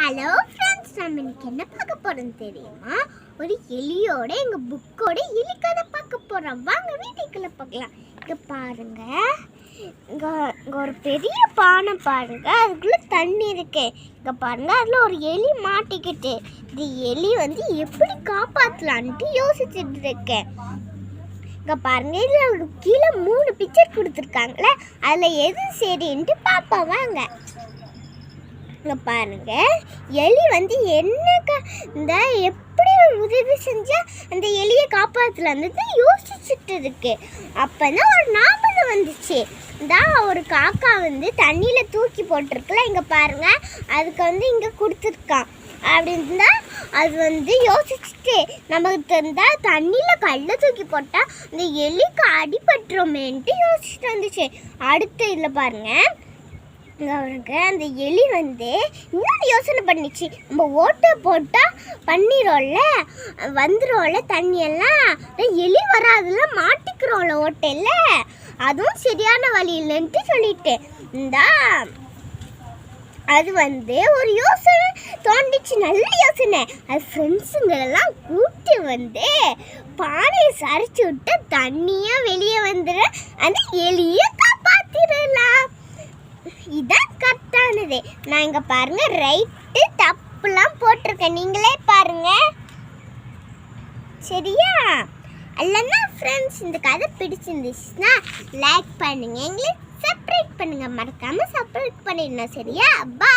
Hello friends நம்ம இன்னைக்கு என்ன பார்க்க போறோம் தெரியுமா? ஒரு எலியோட எங்க புக்கோட எலி கதை பார்க்க போறோம். வாங்க வீட்டுக்குள்ள பார்க்கலாம் இங்க பாருங்க. இங்க ஒரு பெரிய பானை பாருங்க. அதுக்குள்ள தண்ணி இருக்கு. இங்க பாருங்க அதுல ஒரு எலி மாட்டிக்கிட்டு. இந்த எலி வந்து எப்படி காப்பாத்தலான்ட்டு யோசிச்சுட்டு இருக்கேன் இங்கே பாருங்க இதுல கீழே மூணு பிக்சர் கொடுத்துருக்காங்களே. அதில் எது சரின்ட்டு பார்ப்போம் வாங்க. இங்கே பாருங்க எலி வந்து என்ன இந்த எப்படி உதவி செஞ்சா அந்த எலியை காப்பாற்றலான்னு யோசிச்சுட்டு இருக்கு அப்பதான் ஒரு ஞாபகம் வந்துச்சு. தான் ஒரு காக்கா வந்து தண்ணியில தூக்கி போட்டிருக்குல இங்க பாருங்க அதுக்கு வந்து இங்க கொடுத்துருக்கான். தான் அது வந்து யோசிச்சுட்டு நமக்கு தெரிந்தா தண்ணியில கல்ல தூக்கி போட்டா இந்த எலிக்கு அடிபட்டுருமேன்ட்டு யோசிச்சுட்டு வந்துச்சு. அடுத்து இதில் பாருங்க அவனுக்கு அந்த எலி வந்து இன்னொரு யோசனை பண்ணிச்சு. நம்ம ஓட்டை போட்டால் பண்ணிடோம்ல வந்துடும்ல தண்ணியெல்லாம்? எலி வராதுல மாட்டிக்கிறோம்ல ஓட்டையில்? அதுவும் சரியான வழி இல்லைன்ட்டு சொல்லிட்டேன் இந்தா அது வந்து ஒரு யோசனை தோண்டிச்சு நல்ல யோசனை. அது ஃப்ரெண்ட்ஸுங்களெல்லாம் கூட்டி வந்து பானையை சரிச்சு விட்டு தண்ணியாக வெளியே வந்துடும் அந்த எலியை இதான் கரெக்டானது. நான் இங்க பாருங்க ரைட்டு தப்புலாம் போட்டிருக்கேன். நீங்களே பாருங்க. சரியா? அல்லனா ஃப்ரெண்ட்ஸ் இந்த கதை பிடிச்சிருந்துச்சுன்னா லைக் பண்ணுங்க. எங்களுக்கு சப்ஸ்கிரைப் பண்ணுங்க. மறக்காம சப்ஸ்கிரைப் பண்ணிடணும் சரியா? பா